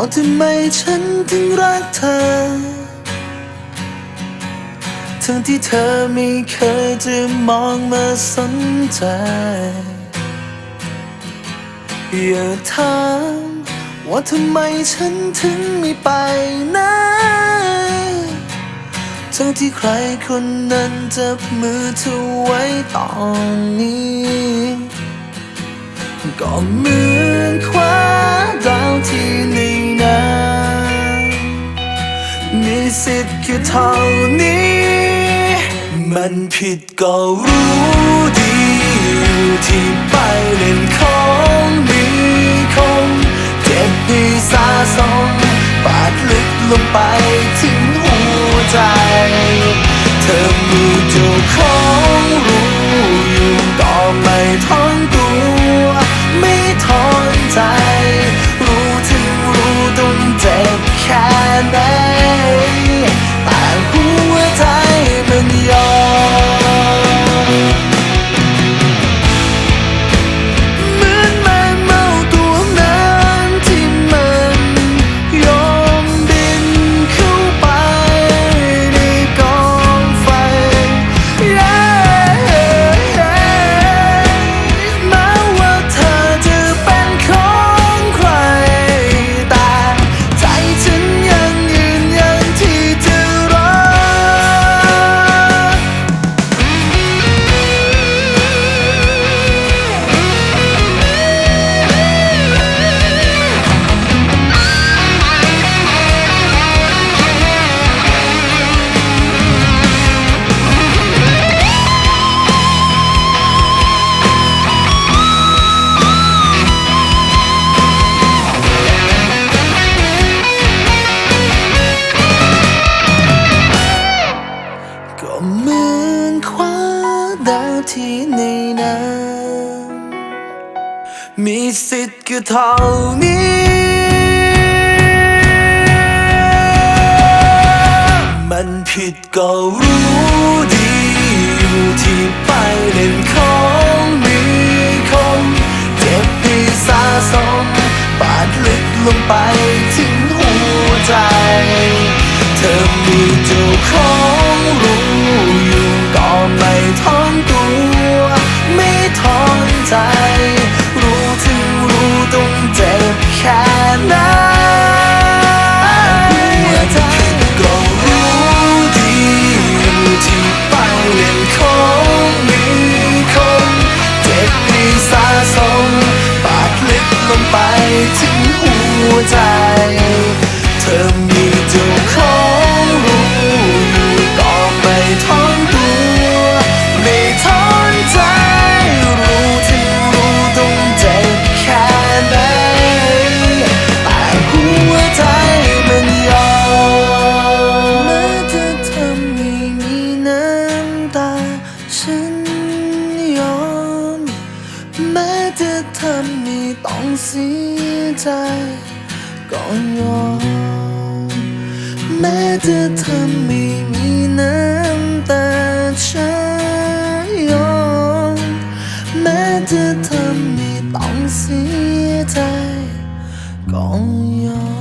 ว่าทำไมฉันถึงรักเธอ ทั้งที่เธอไม่เคยจะมองมาสนใจ อย่าถามว่าทำไมฉันถึงไม่ไปไหนทั้งที่ใครคนนั้นจับมือเธอไว้ตอนนี้ ก็เหมือนควาด ค่เท่านี้ มันผิดก็รู้ดี ที่ไปเล่นของ ที่ในน้ำมีสิทธิ์ก็เท่านี้ มันผิดก็รู้ดีอยู่ที่ไปเล่นของมีคงเจ็บให้สาสมปาดลึกลงไปถึงหัวใจ เธอมีเจ้าของ ไหนหัวใจก็รู้ดีที่ไปเล่นของมีคงเจ็บให้สะสมปาดลิบลงไปถึงหัวใจ แม้จะทำให้ต้องเสียใจก็ยอมแม้จะทำไม่มีน้ำตาฉันยอมแม้จะทำให้ต้องเสียใจก็ยอม